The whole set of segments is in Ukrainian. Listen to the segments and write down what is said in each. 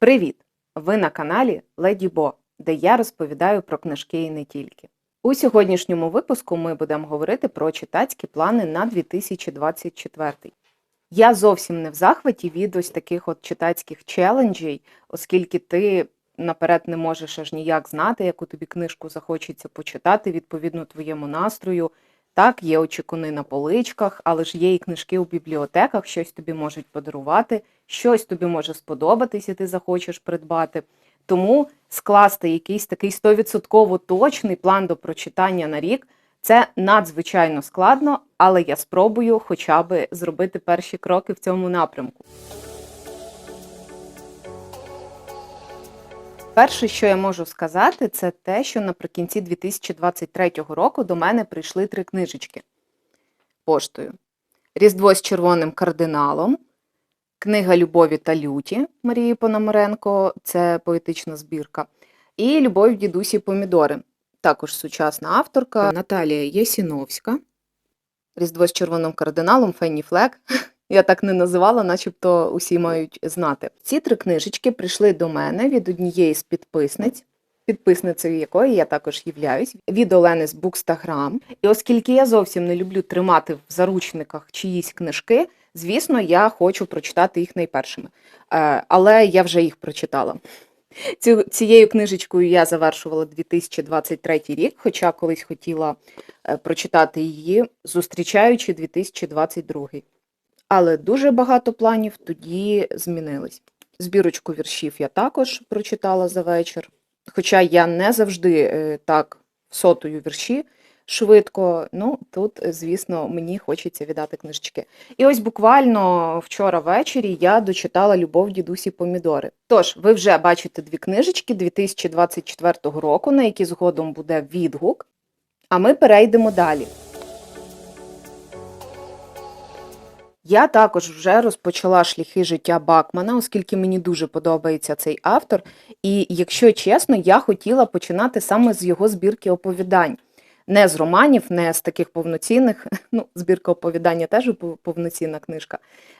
Привіт! Ви на каналі Леді Бо, де я розповідаю про книжки і не тільки. У сьогоднішньому випуску ми будемо говорити про читацькі плани на 2024. Я зовсім не в захваті від ось таких от читацьких челенджей, оскільки ти наперед не можеш аж ніяк знати, яку тобі книжку захочеться почитати відповідно твоєму настрою. Так, є очікуни на поличках, але ж є і книжки у бібліотеках, щось тобі можуть подарувати, щось тобі може сподобатись, і ти захочеш придбати. Тому скласти якийсь такий 100% точний план до прочитання на рік це надзвичайно складно, але я спробую хоча б зробити перші кроки в цьому напрямку. Перше, що я можу сказати, це те, що наприкінці 2023 року до мене прийшли три книжечки поштою: Різдво з червоним кардиналом, Книга Любові та люті Марії Пономаренко, це поетична збірка, і Любов дідусі помідори, також сучасна авторка Наталія Єсіновська. Різдво з червоним кардиналом Фенні Флек. Я так не називала, начебто усі мають знати. Ці три книжечки прийшли до мене від однієї з підписниць, підписницею якої я також являюсь, від Олени з Букстаграм. І оскільки я зовсім не люблю тримати в заручниках чиїсь книжки, звісно, я хочу прочитати їх найпершими. Е, Але я вже їх прочитала. Цією книжечкою я завершувала 2023 рік, хоча колись хотіла е, прочитати її, зустрічаючи 2022. Але дуже багато планів тоді змінились. Збірочку віршів я також прочитала за вечір. Хоча я не завжди е, так сотую вірші швидко. Ну, тут, е, звісно, мені хочеться віддати книжечки. І ось буквально вчора ввечері я дочитала Любов дідусі помідори. Тож, ви вже бачите дві книжечки 2024 року, на які згодом буде відгук. А ми перейдемо далі. Я також вже розпочала шляхи життя Бакмана, оскільки мені дуже подобається цей автор. І якщо чесно, я хотіла починати саме з його збірки оповідань. Не з романів, не з таких повноцінних. Ну, збірка оповідання теж повноцінна книжка.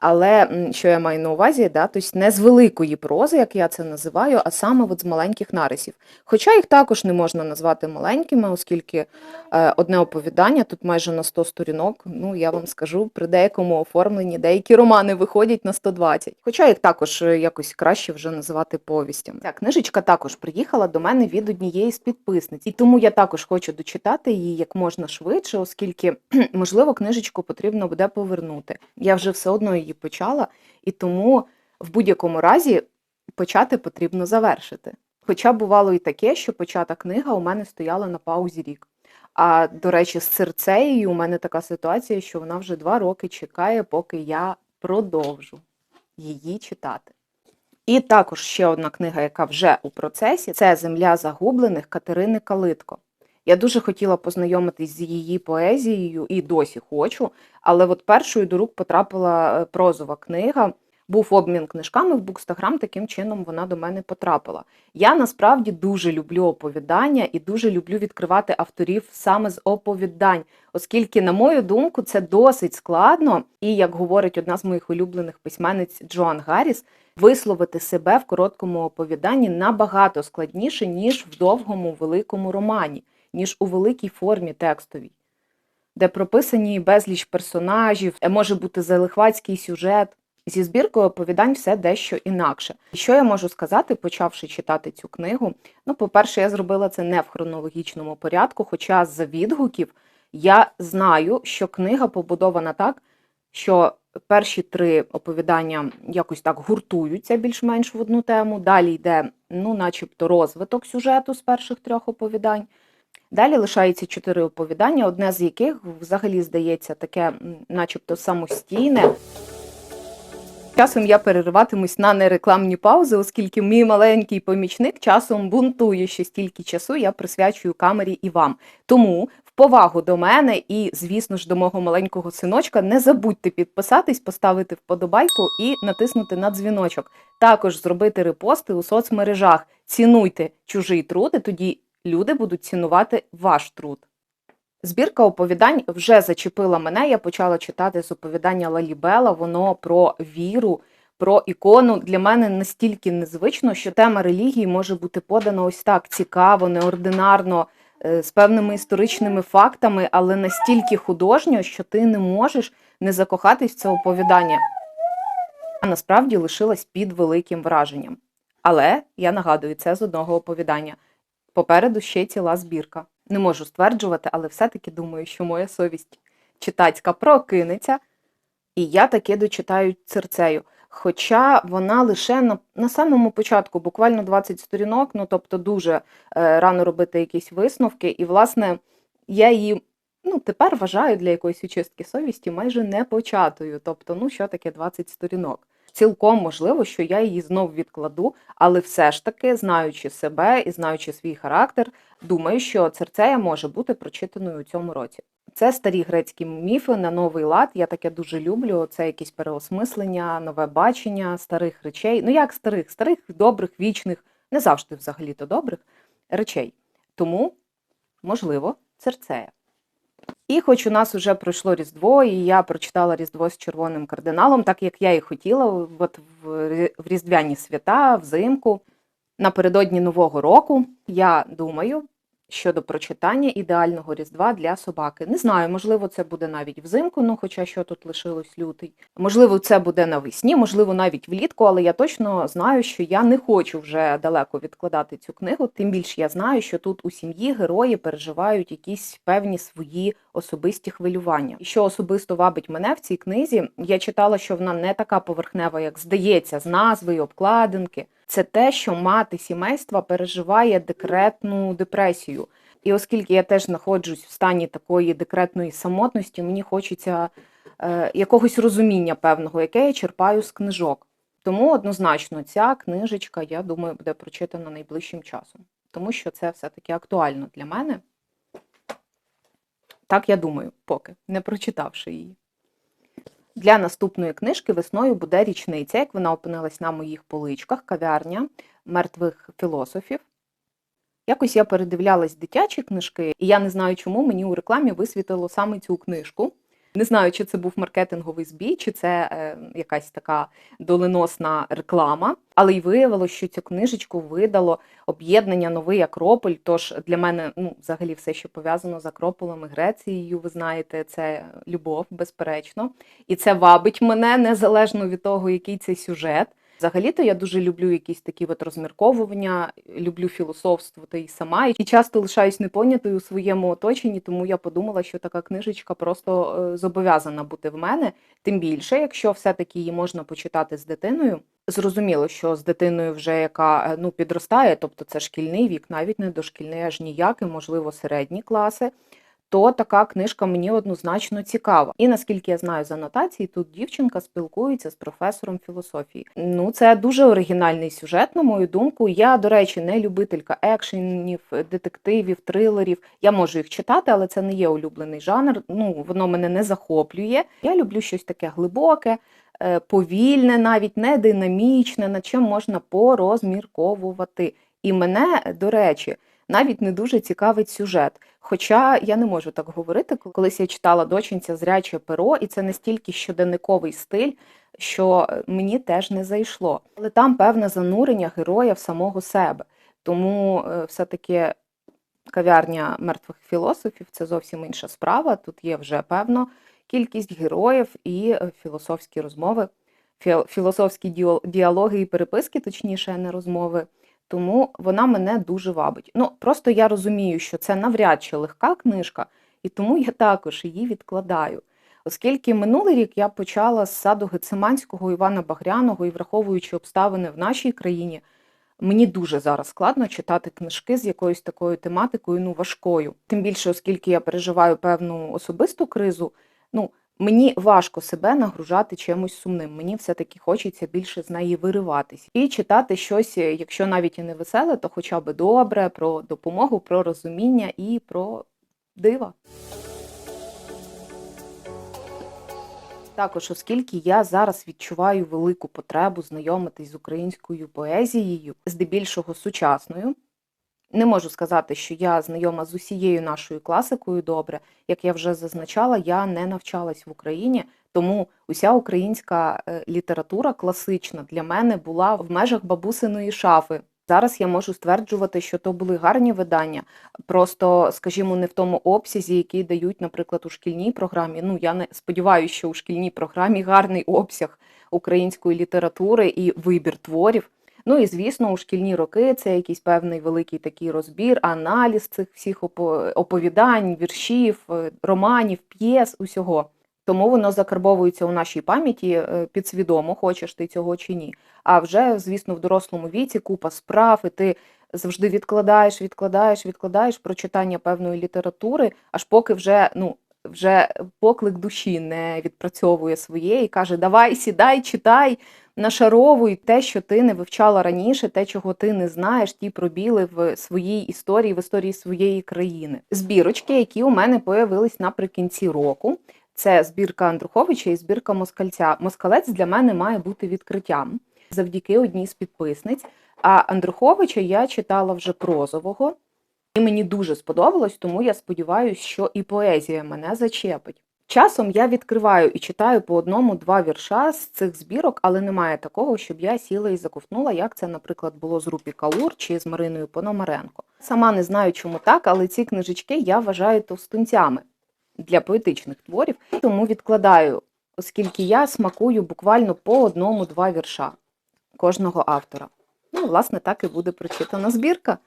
Але що я маю на увазі, да, тобто не з великої прози, як я це називаю, а саме от з маленьких нарисів. Хоча їх також не можна назвати маленькими, оскільки е, одне оповідання тут майже на 100 сторінок. Ну, я вам скажу, при деякому оформленні деякі романи виходять на 120. Хоча їх також е, якось краще вже називати повістями. Ця книжечка також приїхала до мене від однієї з підписниць, і тому я також хочу дочитати її як можна швидше, оскільки, можливо, книжечку потрібно буде повернути. Я вже все одно її почала, і тому в будь-якому разі почати потрібно завершити. Хоча бувало і таке, що почата книга у мене стояла на паузі рік. А до речі, з серцею у мене така ситуація, що вона вже два роки чекає, поки я продовжу її читати. І також ще одна книга, яка вже у процесі, це Земля загублених Катерини Калитко. Я дуже хотіла познайомитись з її поезією і досі хочу, але от першою до рук потрапила е, прозова книга. Був обмін книжками в Букстаграм, таким чином вона до мене потрапила. Я насправді дуже люблю оповідання і дуже люблю відкривати авторів саме з оповідань, оскільки, на мою думку, це досить складно, і як говорить одна з моїх улюблених письменниць Джоан Гарріс, висловити себе в короткому оповіданні набагато складніше, ніж в довгому великому романі ніж у великій формі текстовій, де прописані безліч персонажів, може бути залихватський сюжет. Зі збіркою оповідань все дещо інакше. Що я можу сказати, почавши читати цю книгу? Ну, по-перше, я зробила це не в хронологічному порядку, хоча з відгуків я знаю, що книга побудована так, що перші три оповідання якось так гуртуються більш-менш в одну тему. Далі йде, ну, начебто, розвиток сюжету з перших трьох оповідань. Далі лишається чотири оповідання, одне з яких взагалі здається таке, начебто, самостійне. Часом я перериватимусь на нерекламні паузи, оскільки мій маленький помічник часом бунтує, що стільки часу я присвячую камері і вам. Тому в повагу до мене і, звісно ж, до мого маленького синочка, не забудьте підписатись, поставити вподобайку і натиснути на дзвіночок. Також зробити репости у соцмережах. Цінуйте чужий труд, і тоді люди будуть цінувати ваш труд. Збірка оповідань вже зачепила мене. Я почала читати з оповідання Лалібела, воно про віру, про ікону для мене настільки незвично, що тема релігії може бути подана ось так цікаво, неординарно, е, з певними історичними фактами, але настільки художньо, що ти не можеш не закохатись в це оповідання. А насправді лишилась під великим враженням. Але я нагадую, це з одного оповідання. Попереду ще ціла збірка. Не можу стверджувати, але все-таки думаю, що моя совість читацька прокинеться, і я таки дочитаю серцею. Хоча вона лише на, на самому початку, буквально 20 сторінок, ну тобто дуже е, рано робити якісь висновки. І, власне, я її ну, тепер вважаю для якоїсь очистки совісті майже не початою. Тобто, ну що таке 20 сторінок? Цілком можливо, що я її знов відкладу, але все ж таки, знаючи себе і знаючи свій характер, думаю, що Церцея може бути прочитаною у цьому році. Це старі грецькі міфи на новий лад. Я таке дуже люблю. Це якісь переосмислення, нове бачення старих речей. Ну як старих, старих, добрих, вічних, не завжди взагалі-то добрих речей. Тому, можливо, Церцея. І хоч у нас вже пройшло Різдво, і я прочитала Різдво з червоним кардиналом, так як я і хотіла, от в Рі- Різдвяні свята, взимку, напередодні Нового року, я думаю щодо прочитання ідеального Різдва для собаки. Не знаю, можливо, це буде навіть взимку, ну хоча що тут лишилось лютий. Можливо, це буде навесні, можливо, навіть влітку, але я точно знаю, що я не хочу вже далеко відкладати цю книгу. Тим більше я знаю, що тут у сім'ї герої переживають якісь певні свої особисті хвилювання. І що особисто вабить мене в цій книзі, я читала, що вона не така поверхнева, як здається, з назви і обкладинки. Це те, що мати сімейства переживає декретну депресію. І оскільки я теж знаходжусь в стані такої декретної самотності, мені хочеться е, якогось розуміння певного, яке я черпаю з книжок. Тому однозначно ця книжечка, я думаю, буде прочитана найближчим часом, тому що це все-таки актуально для мене. Так я думаю, поки не прочитавши її. Для наступної книжки весною буде річниця, як вона опинилась на моїх поличках, кав'ярня мертвих філософів. Якось я передивлялась дитячі книжки, і я не знаю, чому мені у рекламі висвітило саме цю книжку. Не знаю, чи це був маркетинговий збій, чи це е, якась така доленосна реклама. Але й виявилося, що цю книжечку видало об'єднання Новий Акрополь. Тож для мене, ну, взагалі, все, що пов'язано з Акрополем і Грецією, ви знаєте, це любов, безперечно. І це вабить мене незалежно від того, який це сюжет. Взагалі-то я дуже люблю якісь такі от розмірковування, люблю філософствувати і сама, і часто лишаюсь непонятою у своєму оточенні, тому я подумала, що така книжечка просто е, зобов'язана бути в мене. Тим більше, якщо все-таки її можна почитати з дитиною. Зрозуміло, що з дитиною вже яка е, ну підростає, тобто це шкільний вік, навіть не дошкільний, аж ніякий, можливо, середні класи. То така книжка мені однозначно цікава. І наскільки я знаю з анотації, тут дівчинка спілкується з професором філософії. Ну, це дуже оригінальний сюжет, на мою думку. Я, до речі, не любителька екшенів, детективів, трилерів. Я можу їх читати, але це не є улюблений жанр. Ну, воно мене не захоплює. Я люблю щось таке глибоке, е, повільне, навіть не динамічне, над чим можна порозмірковувати. І мене, до речі, навіть не дуже цікавить сюжет. Хоча я не можу так говорити, колись я читала дочинця зряче перо, і це настільки щоденниковий стиль, що е, мені теж не зайшло. Але там певне занурення героя в самого себе. Тому е, все-таки кав'ярня мертвих філософів це зовсім інша справа. Тут є вже певно кількість героїв і е, філософські розмови, філософські діалоги і переписки, точніше, не розмови. Тому вона мене дуже вабить. Ну, просто я розумію, що це навряд чи легка книжка, і тому я також її відкладаю. Оскільки минулий рік я почала з саду Гециманського Івана Багряного і враховуючи обставини в нашій країні, мені дуже зараз складно читати книжки з якоюсь такою тематикою, ну важкою. Тим більше, оскільки я переживаю певну особисту кризу, ну мені важко себе нагружати чимось сумним. Мені все-таки хочеться більше з неї вириватись і читати щось, е, якщо навіть і не веселе, то хоча б добре, про допомогу, про розуміння і про дива. Також, оскільки я зараз відчуваю велику потребу знайомитись з українською поезією, здебільшого сучасною. Не можу сказати, що я знайома з усією нашою класикою добре. Як я вже зазначала, я не навчалась в Україні, Тому уся українська е, література класична для мене була в межах бабусиної шафи. Зараз я можу стверджувати, що то були гарні видання, просто, скажімо, не в тому обсязі, який дають, наприклад, у шкільній програмі. Ну, я не сподіваюся, що у шкільній програмі гарний обсяг української літератури і вибір творів. Ну і звісно, у шкільні роки це якийсь певний великий такий розбір, аналіз цих всіх оповідань, віршів, е, романів, п'єс, усього. Тому воно закарбовується у нашій пам'яті е, підсвідомо, хочеш ти цього чи ні. А вже, звісно, в дорослому віці купа справ, і ти завжди відкладаєш, відкладаєш, відкладаєш прочитання певної літератури, аж поки вже ну. Вже поклик душі не відпрацьовує своє і каже: Давай, сідай, читай, нашаровуй те, що ти не вивчала раніше, те, чого ти не знаєш, ті пробіли в своїй історії, в історії своєї країни. Збірочки, які у мене появились наприкінці року. Це збірка Андруховича і збірка Москальця. Москалець для мене має бути відкриттям завдяки одній з підписниць. А Андруховича я читала вже прозового, і мені дуже сподобалось, тому я сподіваюся, що і поезія мене зачепить. Часом я відкриваю і читаю по одному-два вірша з цих збірок, але немає такого, щоб я сіла і заковтнула, як це, наприклад, було з Рупі Каур чи з Мариною Пономаренко. Сама не знаю, чому так, але ці книжечки я вважаю товстунцями для поетичних творів, тому відкладаю, оскільки я смакую буквально по одному-два вірша кожного автора. Ну, власне, так і буде прочитана збірка.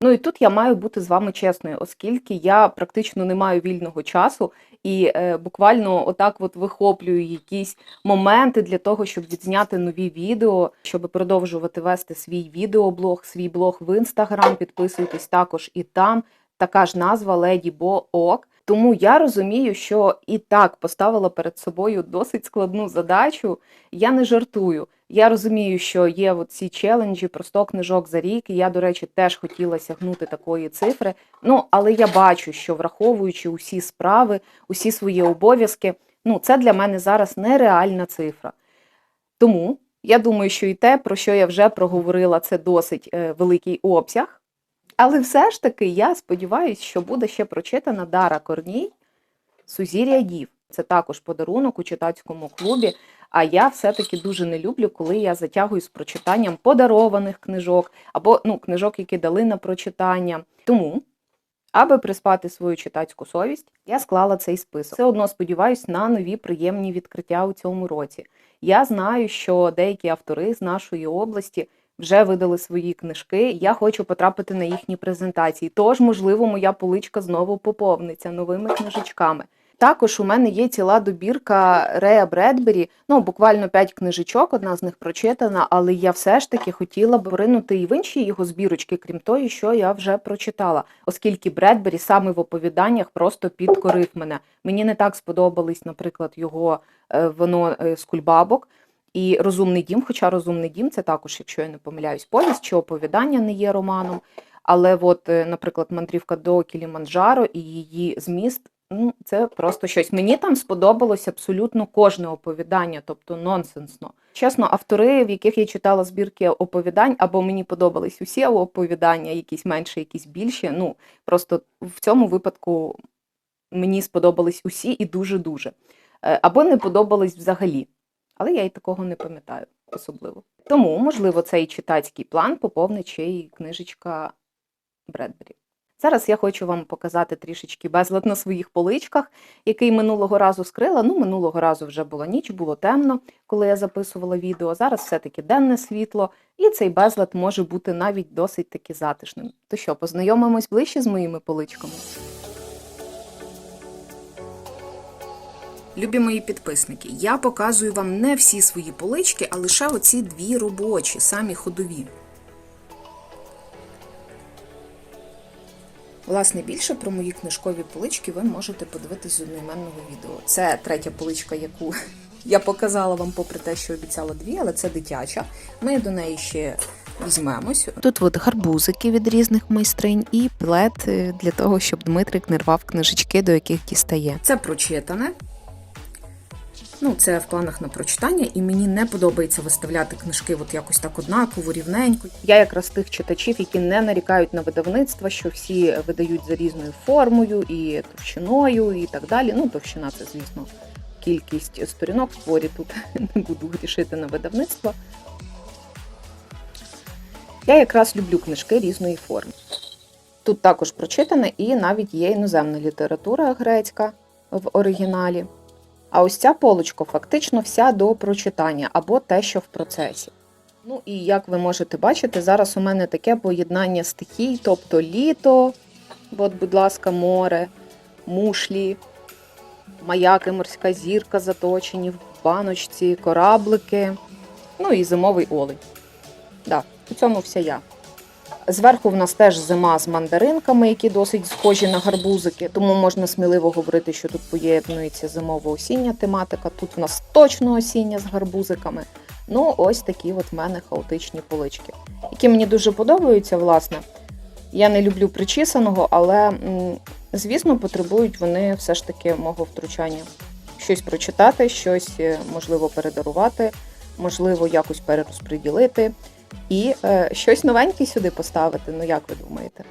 Ну і тут я маю бути з вами чесною, оскільки я практично не маю вільного часу і е, буквально отак от вихоплюю якісь моменти для того, щоб відзняти нові відео, щоб продовжувати вести свій відеоблог, свій блог в інстаграм. Підписуйтесь також і там. Така ж назва Леді Бо Ок. Тому я розумію, що і так поставила перед собою досить складну задачу. Я не жартую. Я розумію, що є ці челенджі про 100 книжок за рік, і я, до речі, теж хотіла сягнути такої цифри. Ну, але я бачу, що враховуючи усі справи, усі свої обов'язки, ну, це для мене зараз нереальна цифра. Тому я думаю, що і те, про що я вже проговорила, це досить е, великий обсяг. Але все ж таки я сподіваюся, що буде ще прочитана Дара Корній Сузір'я Дів. Це також подарунок у читацькому клубі. А я все-таки дуже не люблю, коли я затягую з прочитанням подарованих книжок або ну, книжок, які дали на прочитання. Тому, аби приспати свою читацьку совість, я склала цей список. Все одно сподіваюся на нові приємні відкриття у цьому році. Я знаю, що деякі автори з нашої області вже видали свої книжки. Я хочу потрапити на їхні презентації. Тож, можливо, моя поличка знову поповниться новими книжечками. Також у мене є ціла добірка Рея Бредбері, ну буквально 5 книжечок, одна з них прочитана, але я все ж таки хотіла б поринути і в інші його збірочки, крім тої, що я вже прочитала, оскільки Бредбері саме в оповіданнях просто підкорив мене. Мені не так сподобались, наприклад, його е, воно е, з кульбабок. І розумний дім, хоча розумний дім це також, якщо я не помиляюсь, повість чи оповідання не є романом. Але, от, е, наприклад, мандрівка до Кіліманджаро і її зміст ну, це просто щось. Мені там сподобалось абсолютно кожне оповідання, тобто нонсенсно. Чесно, автори, в яких я читала збірки оповідань, або мені подобались усі оповідання, якісь менше, якісь більші. Ну просто в цьому випадку мені сподобались усі і дуже-дуже. Е, Або не подобались взагалі. Але я і такого не пам'ятаю особливо. Тому, можливо, цей читацький план поповнить ще й книжечка Бредбері. Зараз я хочу вам показати трішечки безлад на своїх поличках, який минулого разу скрила. Ну, минулого разу вже була ніч, було темно, коли я записувала відео. Зараз все-таки денне світло, і цей безлад може бути навіть досить таки затишним. То що, познайомимось ближче з моїми поличками? Любі мої підписники, я показую вам не всі свої полички, а лише оці дві робочі, самі ходові. Власне, більше про мої книжкові полички ви можете подивитись з одноіменного відео. Це третя поличка, яку я показала вам, попри те, що обіцяла дві, але це дитяча. Ми до неї ще візьмемось. Тут от гарбузики від різних майстринь і плед е, для того, щоб Дмитрик не рвав книжечки, до яких дістає. Це прочитане. Ну, це в планах на прочитання, і мені не подобається виставляти книжки от якось так однаково, рівненько. Я якраз тих читачів, які не нарікають на видавництва, що всі видають за різною формою і товщиною, і так далі. Ну, товщина це, звісно, кількість сторінок в творі. Тут не буду грішити на видавництво. Я якраз люблю книжки різної форми. Тут також прочитана і навіть є іноземна література грецька в оригіналі. А ось ця полочка фактично вся до прочитання або те, що в процесі. Ну і як ви можете бачити, зараз у мене таке поєднання стихій, тобто літо, от, будь ласка, море, мушлі, маяки, морська зірка заточені в баночці, кораблики, ну і зимовий олень. Да, у цьому вся я. Зверху в нас теж зима з мандаринками, які досить схожі на гарбузики, тому можна сміливо говорити, що тут поєднується зимово-осіння тематика. Тут в нас точно осіння з гарбузиками. Ну, ось такі от в мене хаотичні полички, які мені дуже подобаються, власне. Я не люблю причісаного, але, звісно, потребують вони все ж таки мого втручання. Щось прочитати, щось е, можливо передарувати, можливо, якось перерозподілити і е, щось новеньке сюди поставити. Ну як ви думаєте?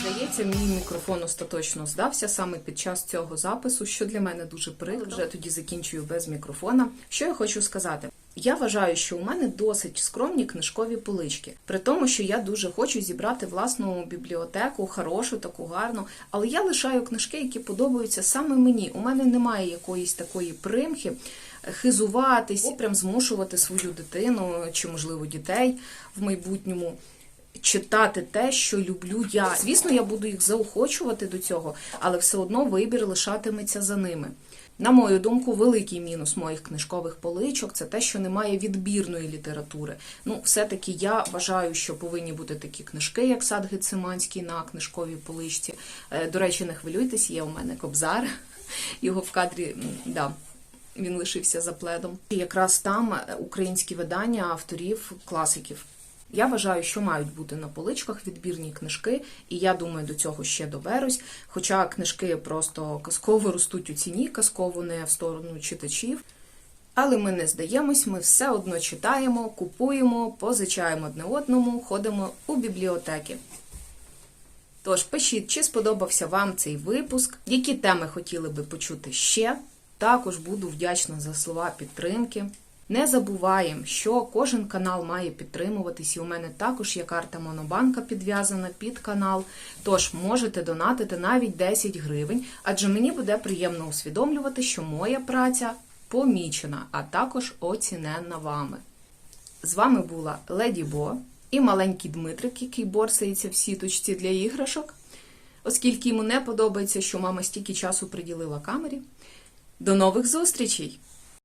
Здається, мій мікрофон остаточно здався саме під час цього запису, що для мене дуже прикро. Вже тоді закінчую без мікрофона. Що я хочу сказати? Я вважаю, що у мене досить скромні книжкові полички, при тому, що я дуже хочу зібрати власну бібліотеку, хорошу, таку гарну. Але я лишаю книжки, які подобаються саме мені. У мене немає якоїсь такої примхи хизуватись, прям змушувати свою дитину чи, можливо, дітей в майбутньому читати те, що люблю я. Звісно, я буду їх заохочувати до цього, але все одно вибір лишатиметься за ними. На мою думку, великий мінус моїх книжкових поличок це те, що немає відбірної літератури. Ну, все-таки я вважаю, що повинні бути такі книжки, як сад Гециманський на книжковій поличці. Е, До речі, не хвилюйтесь, є у мене кобзар. Його в кадрі, да, він лишився за пледом. І якраз там українські видання авторів класиків. Я вважаю, що мають бути на поличках відбірні книжки, і я думаю, до цього ще доберусь. Хоча книжки просто казково ростуть у ціні, казково не в сторону читачів. Але ми не здаємось, ми все одно читаємо, купуємо, позичаємо одне одному, ходимо у бібліотеки. Тож пишіть, чи сподобався вам цей випуск, які теми хотіли би почути ще. Також буду вдячна за слова підтримки. Не забуваємо, що кожен канал має підтримуватись, і у мене також є карта Монобанка підв'язана під канал. Тож можете донатити навіть 10 гривень, адже мені буде приємно усвідомлювати, що моя праця помічена, а також оціненна вами. З вами була Леді Бо і маленький Дмитрик, який борсається в сіточці для іграшок, оскільки йому не подобається, що мама стільки часу приділила камері. До нових зустрічей!